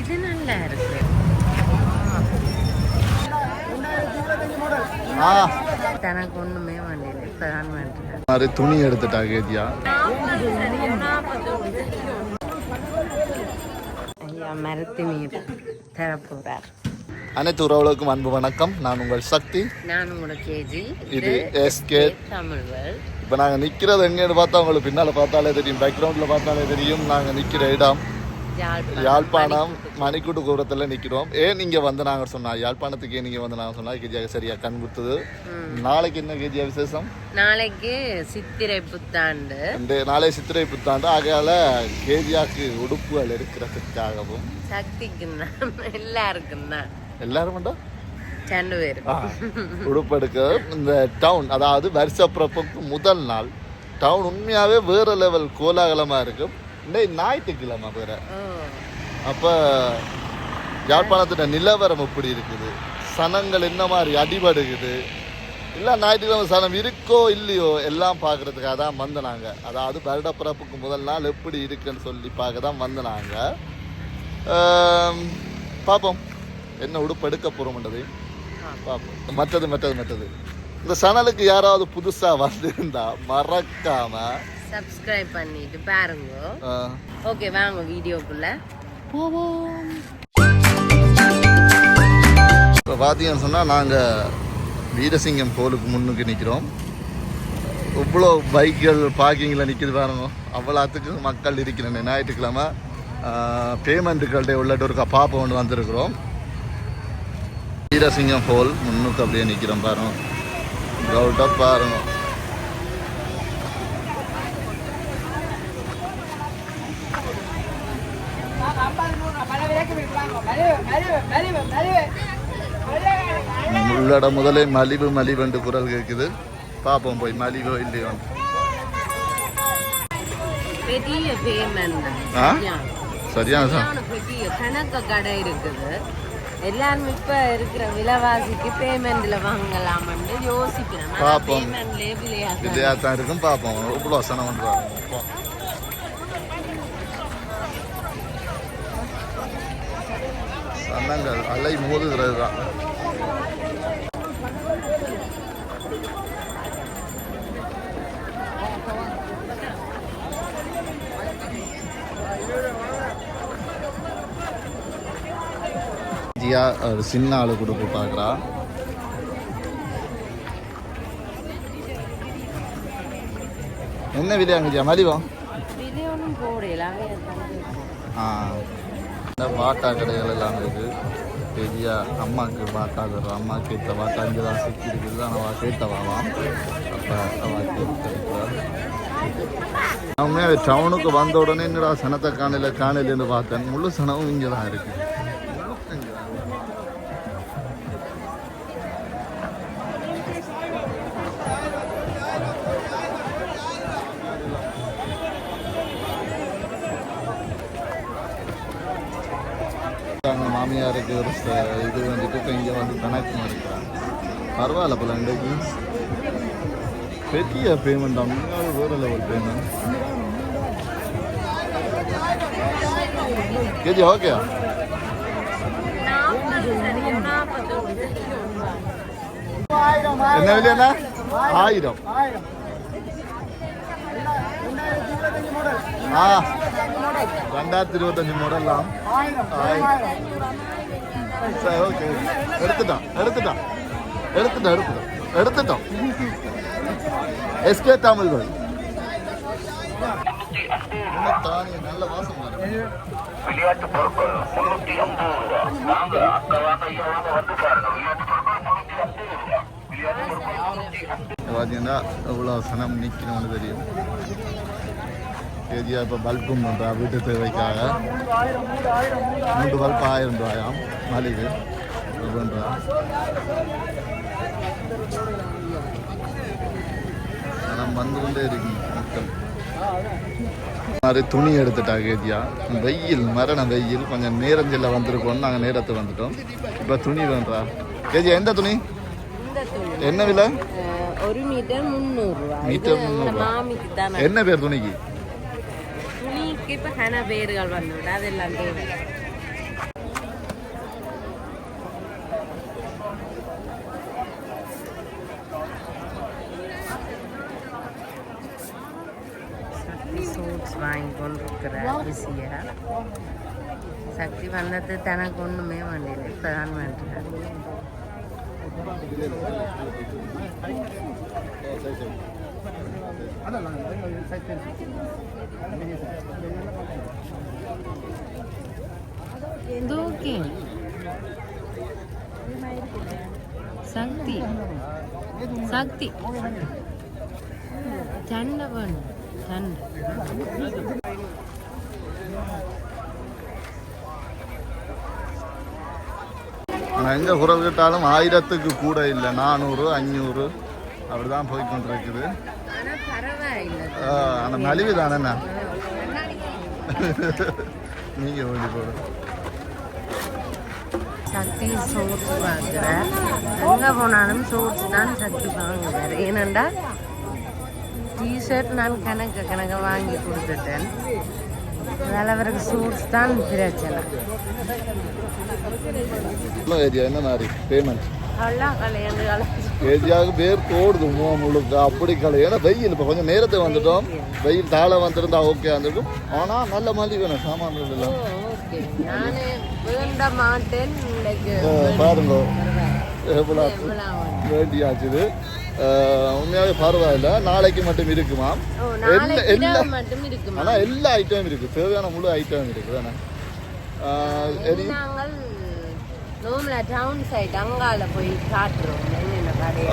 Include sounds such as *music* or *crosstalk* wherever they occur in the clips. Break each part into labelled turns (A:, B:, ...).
A: இது நல்லா இருக்கு.
B: ஆ.
A: தனக்கு ஒண்ணுமே வேண்டியது இப்பதான்
B: மாதிரி துணி எடுத்துட்டா கேதியா
A: ஐயா மரத்து நீர் தரப்போறார்.
B: அனைத்து உறவுகளுக்கும் அன்பு வணக்கம். நான் உங்கள் சக்தி.
A: நான் உங்களோட கேஜி.
B: இது SK
A: தமிழ்வல்
B: இப்போ நாங்கள் நிற்கிறது எங்கேன்னு பார்த்தா உங்களுக்கு பின்னால் பார்த்தாலே தெரியும் பேக்ரவுண்டில் பார்த்தாலே தெரியும். நாங்கள் நிற்கிற இடம்
A: யாழ்ப்பாணம்.
B: மணிக்கூட்டு கோபுரத்தில் நிற்கிறோம் ஏன் நீங்கள் வந்து நாங்கள் சொன்னா? யாழ்ப்பாணத்துக்கு நீங்கள் வந்து நாங்கள் சொன்னால் கேஜியாக சரியா கண் கொடுத்தது நாளைக்கு என்ன கேஜியா விசேஷம்?
A: நாளைக்கு சித்திரை புத்தாண்டு.
B: நாளை சித்திரை புத்தாண்டு. ஆகையால கேஜியாக்கு உடுப்புகள் இருக்கிறதுக்காகவும்
A: சக்திக்கு தான். எல்லாருக்கும் தான்.
B: எல்லாரும் வேண்டா
A: ரெண்டு பேரும்.
B: உடுப்பு எடுக்க. இந்த டவுன் அதாவது வருஷப்பிறப்புக்கு முதல் நாள். டவுன் உண்மையாகவே வேறு லெவல் கோலாகலமாக இருக்கும் இன்னைக்கு ஞாயிற்றுக்கிழமை வேற. அப்போ யாழ்ப்பாணத்தோட நிலவரம் எப்படி இருக்குது? சனங்கள் என்ன மாதிரி அடிபடுகுது? இல்லை ஞாயிற்றுக்கிழமை சனம் இருக்கோ இல்லையோ எல்லாம் பார்க்கறதுக்காக தான் வந்தனாங்க. அதாவது வருடப்பிறப்புக்கு முதல் நாள் எப்படி இருக்குன்னு சொல்லி பார்க்க தான் வந்தனாங்க. பார்ப்போம் என்ன உடுப்பு எடுக்க போகிறோம்ன்றது பார்ப்போம் மற்றது மற்றது மற்றது. இந்த சனலுக்கு யாராவது புதுசாக வந்திருந்தா மறக்காம
A: சப்ஸ்கிரைப் பண்ணிட்டு பாருங்க. ஓகே வாங்க வீடியோக்குள்ள.
B: இப்போ பார்த்தீங்கன்னு சொன்னால் நாங்கள் வீரசிங்கம் கோலுக்கு முன்னுக்கு நிற்கிறோம் இவ்வளோ பைக்குகள் பார்க்கிங்கில் நிற்கிது பாருங்க. அவ்வளோத்துக்கு மக்கள் இருக்கிறேன் ஞாயிற்றுக்கிழமை பேமெண்ட்டுகள்கிட்ட உள்ளட்டு ஒரு பாப்பை ஒன்று வந்திருக்கிறோம். வீரசிங்கம் ஹோல் முன்னுக்கு அப்படியே நிற்கிறோம் பாருங்க. க்ரௌட்டாக பாருங்க. உள்ளட முதலே மலிவு மலிவுண்டு குரல் கேட்குது. பார்ப்போம் போய் மலிவோ இல்லையோ?
A: பெரிய பேமெண்ட்.
B: ஆ? சரியான சார்?
A: பெரிய கணக்க கடை இருக்குது. எல்லாரும் இப்ப இருக்கிற விலைவாசிக்கு பேமெண்ட்ல வாங்கலாம்னு யோசிக்கிறேன். விலையா
B: இதையா தான் இருக்கும். பார்ப்போம் இவ்வளோ சனம் பண்ணுறாங்க சனங்கள் அலை மோதுகிறது தான். ஜியா ஒரு சின்ன ஆளு கொடுப்பு பார்க்குறா. என்ன விலை அங்கே மலிவம் ஆ. வாட்டா பாட்டா கடைகள் எல்லாம் இருக்குது பெரிய அம்மாவுக்கு பாட்டா தரும் அம்மாவுக்கு ஏற்ற வாட்டா இங்கே தான் சிக்கி இருக்குது தான் அவள் கேட்டவாவாம் அப்போ அவள் கேட்டு டவுனுக்கு வந்த உடனே என்னடா சனத்தை காணல காணலன்னு பார்த்தேன். முழு சனமும் இங்கே தான் இருக்குது மாமியாருக்கு ஒரு இது வந்துட்டு இப்போ இங்கே வந்து கனெக்ட் இருக்கிறாங்க பரவாயில்ல போல இன்றைக்கு. பெரிய பேமெண்ட் அவங்க வேறு லெவல் பேமெண்ட் கேஜி ஓகே என்ன விலையா ஆயிரம். ஆ. ரெண்டாயிரத்தி இருபத்தஞ்சு மாடல்லாம் சரி ஓகே எடுத்துட்டோம் எடுத்துட்டோம் எடுத்துட்டோம் எடுத்துட்டோம் எடுத்துட்டோம் எஸ்கே இன்னும் தானே நல்ல வாசம்.
C: விளையாட்டு பொருட்கள் முன்னூத்தி ஐம்பது ரூபா. வாங்க அங்க வாங்க ஐயா வாங்க வந்து பாருங்க. விளையாட்டு பொருட்கள் முன்னூத்தி ஐம்பது ரூபா. விளையாட்டு பொருட்கள் முன்னூத்தி
B: இது பார்த்தீங்கன்னா எவ்வளோ சனம் நிற்கணும்னு தெரியும். ஏரியா இப்போ பல்பும் பண்ணுறா வீட்டு தேவைக்காக. மூன்று பல்ப் ஆயிரம் ரூபாயாம் மலிவு இது பண்ணுறா சனம் வந்து கொண்டே இருக்கு மக்கள். மாதிரி துணி எடுத்துட்டா கேதியா? வெயில் மரண வெயில். கொஞ்சம் நேரஞ்சில் வந்திருக்கோம் நாங்கள் நேரத்தை வந்துட்டோம். இப்போ துணி வேண்டா கேஜி எந்த துணி? என்ன விலை?
A: ஒரு மீட்டர் முந்நூறு
B: மீட்டர் முந்நூறு என்ன பேர் துணிக்கு?
A: ഇപ്പം ഹന പേരുകൾ വന്നുണ്ട് അതെല്ലാം തേടി வாங்கிக்கொண்டிருக்கிறார் பிஸியாக சக்தி வந்தது தனக்கு ஒன்றுமே வேண்டியது இப்போ தான் Thank you. இது சக்தி. சக்தி. சண்டை வேணும் சண்டை
B: ஆனால் எங்கே குரல் கேட்டாலும் ஆயிரத்துக்கு கூட இல்லை. நானூறு அஞ்சூறு அப்படிதான் தான் கொண்டிருக்குது ஆனால் மலிவு தானேண்ணா? நீங்கள் ஓடி போடுங்க
A: சக்தி சோர்ஸ் வாங்குறார் எங்கே போனாலும் சோர்ஸ் தான் சக்தி வாங்குவார். ஏனெண்டா டிஷர்ட் நான் கணக்கு கணக்க வாங்கி கொடுத்துட்டேன். அதனால் அவருக்கு சோர்ஸ் தான் பிரச்சனை.
B: என்ன நாரி? பேமெண்ட் ஏரியாவுக்கு பேர் தோடுது மூணு முழுக்க? அப்படி கலை ஏன்னா வெயில் இப்போ கொஞ்சம் நேரத்தை வந்துட்டோம். வெயில் தாழ வந்திருந்தா ஓகே வந்திருக்கும் ஆனால் நல்ல மலிவு வேணும் சாமான்கள் அஹ் பாருங்க. எவ்வளோ வேண்டியாச்சுது. அஹ் உண்மையாவே பரவாயில்ல. நாளைக்கு மட்டும் இருக்குமா?
A: ஓ
B: எல்லா ஆனால் எல்லா ஐட்டமும் இருக்குது தேவையான முழு ஐட்டம் இருக்குது தானே
A: நோம்ல டவுன் சைடு அங்கால போய் காட்டுறோம் என்னென்ன கடையை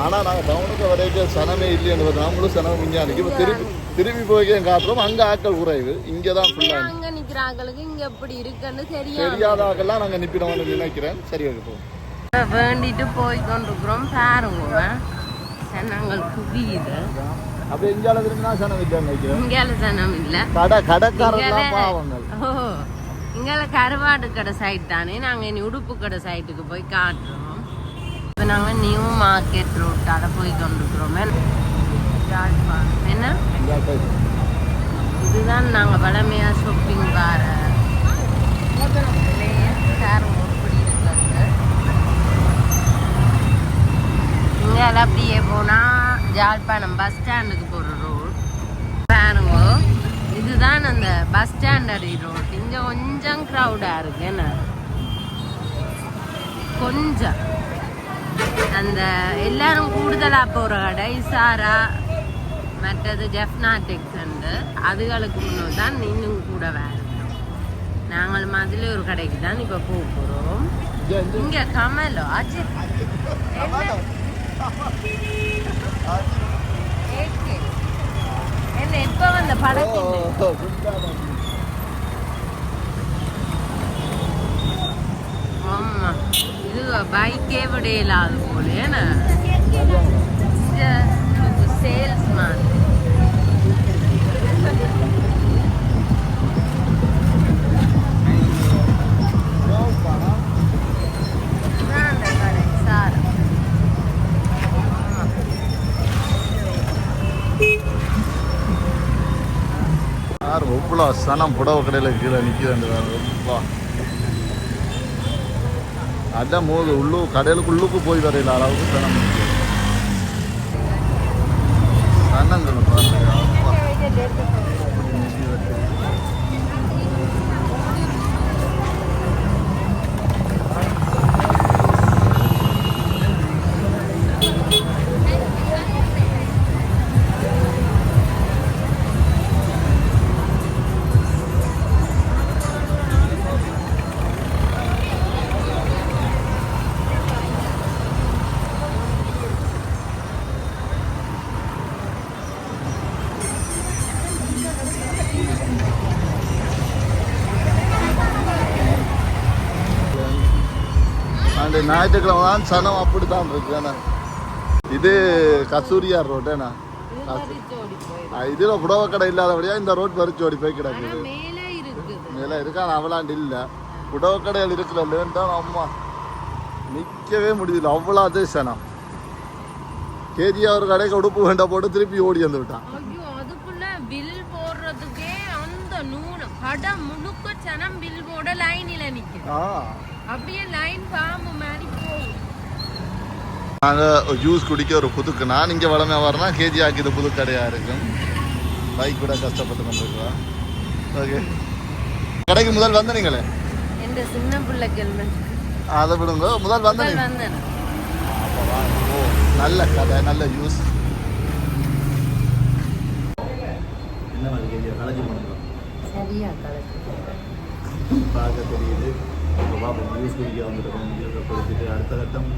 B: ஆனால் நாங்கள் டவுனுக்கு வரைக்கும் சனமே இல்லைன்னு நாமளும் சனம் இங்கே இப்போ திருப்பி திருப்பி போய் காட்டுறோம் அங்கே ஆட்கள் குறைவு இங்கே தான் ஃபுல்லாக
A: அங்க நிக்கிறாங்களுக்கு இங்க எப்படி இருக்குன்னு தெரியும்
B: தெரியாத நாங்கள் நிப்பிடணும்னு நினைக்கிறேன் சரி போகும்
A: வேண்டிட்டு போய் கொண்டிருக்கிறோம் பாருங்க நாங்கள் குவியுது
B: அப்போ திரும்பினா சனம் நினைக்கிறேன்
A: இங்கால சனம் இல்ல
B: கடை கடைக்காரர்லாம்
A: இங்கால
B: பாவங்கள்
A: ஓ இங்கே கருவாடு கடை சைட் தானே. நாங்கள் இனி உடுப்பு கடை சைட்டுக்கு போய் காட்டுறோம். இப்போ நாங்கள் நியூ மார்க்கெட் ரோட்டால போய் கொண்டிருக்கிறோம். என்ன? இதுதான் நாங்கள் வளமையா ஷாப்பிங் வர இங்கே அப்படியே போனால் ஜாழ்ப்பாணம் பஸ் ஸ்டாண்டுக்கு போகிற ரோட் பாருங்க. இதுதான் அந்த பஸ் ஸ்டாண்டரி ரோட் கொஞ்சம் க்ரௌடாக இருக்கு என்ன? கொஞ்சம். அந்த எல்லாரும் கூடுதலாக போகிற கடை இசாரா மற்றது ஜெஃப்னாட்டிக்ஸ் உண்டு. அதுகளுக்கு முன்னே தான் இன்னும் கூட வேறு நாங்கள் மாதிரி ஒரு கடைக்கு தான் இப்போ போக போகிறோம் இங்கே கமலோ அஜித். என்ன? எப்போ வந்த படத்தில் ஆமா. இது பைக்கே விட இல்லாத போல சேல்ஸ் மாதிரி
B: யார் எவ்வளோ சனம் புடவை கடையில் கீழே நிற்கிறாங்க ரொம்ப அதான் மோது உள்ளு கடையிலுக்கு உள்ளுக்கு போய் வரையில அளவுக்கு தனம் நிக்குது. பாருங்க ஞாயிற்றுக்கிழமை தான் சனம் அப்படி தான் இருக்கு ஏன்னா இது கசூரியார் ரோட் ஏன்னா
A: ஓடி போயிடும்
B: இதில் புடவை கடை இல்லாதபடியா இந்த ரோட் வரிச்சு ஓடி போய் கிடக்குது.
A: மேலே இருக்குது.
B: மேலே இருக்கான் அவளாண்டு இல்லை. புடவை கடையில் இருக்கிற லேன்தான் அம்மா. நிற்கவே முடியல. அவ்வளோ அதே சனம் கேஜியா ஒரு கடைக்கு உடுப்பு வேண்ட போட்டு திருப்பி ஓடி வந்து விட்டான்.
A: போடுறதுக்கே அந்த நூறு கடை முழுக்க சனம் பில் போட லைனில
B: ஆ.
A: அப்படியே லைன் பாம்பு மாதிரி போகும்
B: நாங்கள் ஜூஸ் குடிக்க ஒரு புதுக்கு நான் இங்கே வளமையாக வரேன்னா கேஜி ஆக்கிது புது கடையாக இருக்கும். பைக் கூட கஷ்டப்பட்டு கொண்டிருக்கிறோம் ஓகே கடைக்கு முதல் வந்த நீங்களே?
A: எந்த சின்ன பிள்ளை கேள்வி
B: அதை விடுங்க. முதல் வந்த. ஓ நல்ல கதை நல்ல யூஸ் என்ன மாதிரி கேள்வி? கலைஞ்சி பண்ணுறோம்
A: சரியா கலக்கு
B: பார்க்க தெரியுது. இப்போ பாப்போம் நியூஸ் குடிக்க நியூஸை கொடுத்துட்டு அடுத்த கட்டம்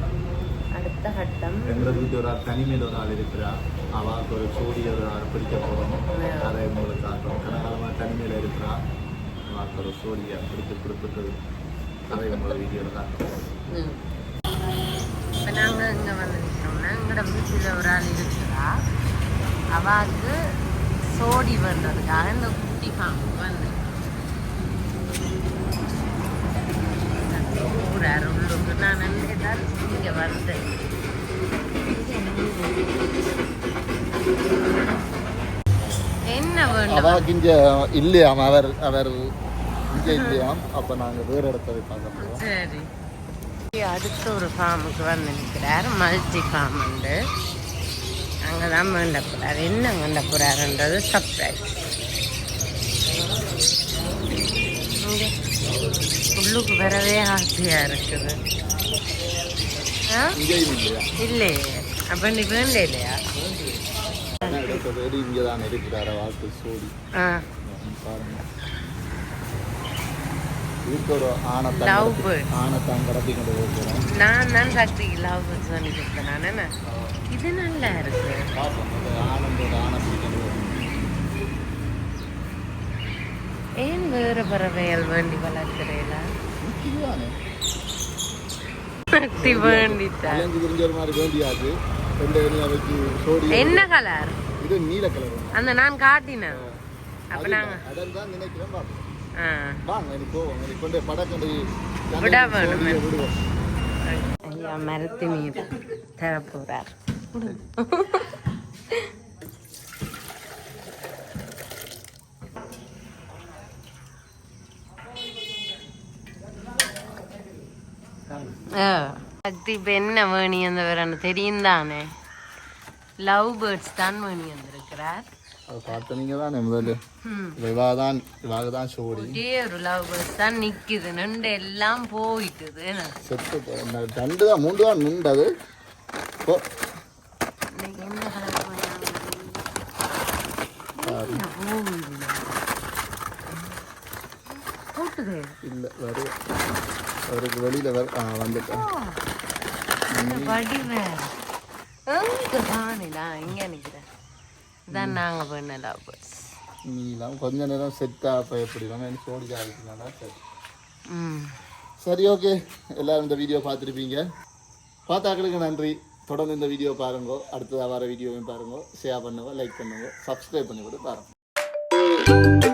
A: அடுத்த கட்டம்
B: எங்களை வீட்டு ஒரு ஆள் தனிமையில் ஒரு ஆள் இருக்கிறா அவளுக்கு ஒரு சோடி ஒரு ஆள் பிடிக்க போகிறோம் அதை உங்களுக்கு காட்டுறோம் கனகாலமாக தனிமையில் இருக்கிறா அவளுக்கு ஒரு சோடியை பிடித்து கொடுத்துட்டு அதை உங்களை வீடியோவில் காட்டுறோம்
A: இப்போ நாங்கள் இங்கே வந்து நிற்கிறோம்னா எங்களோட வீட்டில் ஒரு ஆள் இருக்கிறா அவாவுக்கு சோடி வந்ததுக்காக இந்த குட்டி பாம்பு வந்து ஊரார் உள்ளுக்கு நான் வந்தேன் என்ன
B: அவளுக்கு இங்கே இல்லையாம் அவர் அவர் இங்கே இல்லையாம் அப்போ நாங்கள் வேறு இடத்த போய் பார்க்க போகிறோம்
A: சரி. அடுத்த ஒரு ஃபார்முக்கு வந்து நிற்கிறார் மல்டி ஃபார்ம் உண்டு. அங்கே தான் வேண்ட போகிறார் என்ன வேண்ட போகிறாருன்றது சர்ப்ரைஸ் உள்ளுக்கு வரவே ஆசையாக இருக்குது.
B: இல்லையே
A: அப்போ நீ வேண்ட இல்லையா
B: ஆனால் இடத்த தேடி சோடி பாருங்க
A: நான் தான் சக்தி லவ் சொல்லி கொடுத்தேன் நான் இது நல்லா இருக்கு ஏன் வேறு பறவைகள் வேண்டி வளர்க்குறீங்களா சக்தி வேண்டித்தான்
B: அலைஞ்சு தெரிஞ்ச மாதிரி வேண்டியாது. ரெண்டு எண்ணெய் வச்சு சோடி
A: என்ன கலர்
B: இது நீல கலர்
A: அந்த நான் காட்டினேன் அப்ப நாங்க
B: அதான் தான் நினைக்கிறேன் பாப்போம்.
A: ஆ.
B: வாங்க எனக்கு போவோம். எனக்கு கொண்டு படக்கண்டு
A: விட வேணுமே.
B: விடுவோம்.
A: ஐயா மரத்து நீர் தர *laughs* சக்தி இப்ப என்ன வேணி அந்த தெரியும் தானே லவ் பேர்ட்ஸ் தான் வேணி வந்திருக்கிறார்
B: அது
A: நிக்குது நண்டு எல்லாம் போயிட்டுது
B: ரெண்டு தான் மூன்று தான்
A: என்ன போகுது போட்டுது
B: இல்லை வரு அவருக்கு வெளியில் வர ஆ வந்துட்டேன்.
A: இங்க நிக்கிறேன். இதான் நாங்க பண்ண லவ் பேர்ட்ஸ்
B: நீலாம் கொஞ்ச நேரம் செட்டாக பயப்படிலாம் எனக்கு சோடி ஆகிட்டுனால சரி
A: ம்.
B: சரி ஓகே எல்லாரும் இந்த வீடியோ பார்த்துருப்பீங்க. பார்த்தாக்களுக்கு நன்றி. தொடர்ந்து இந்த வீடியோ பாருங்க. அடுத்ததாக வர வீடியோவையும் பாருங்க. ஷேர் பண்ணுங்க லைக் பண்ணுங்க. சப்ஸ்கிரைப் பண்ணி கூட பாருங்க.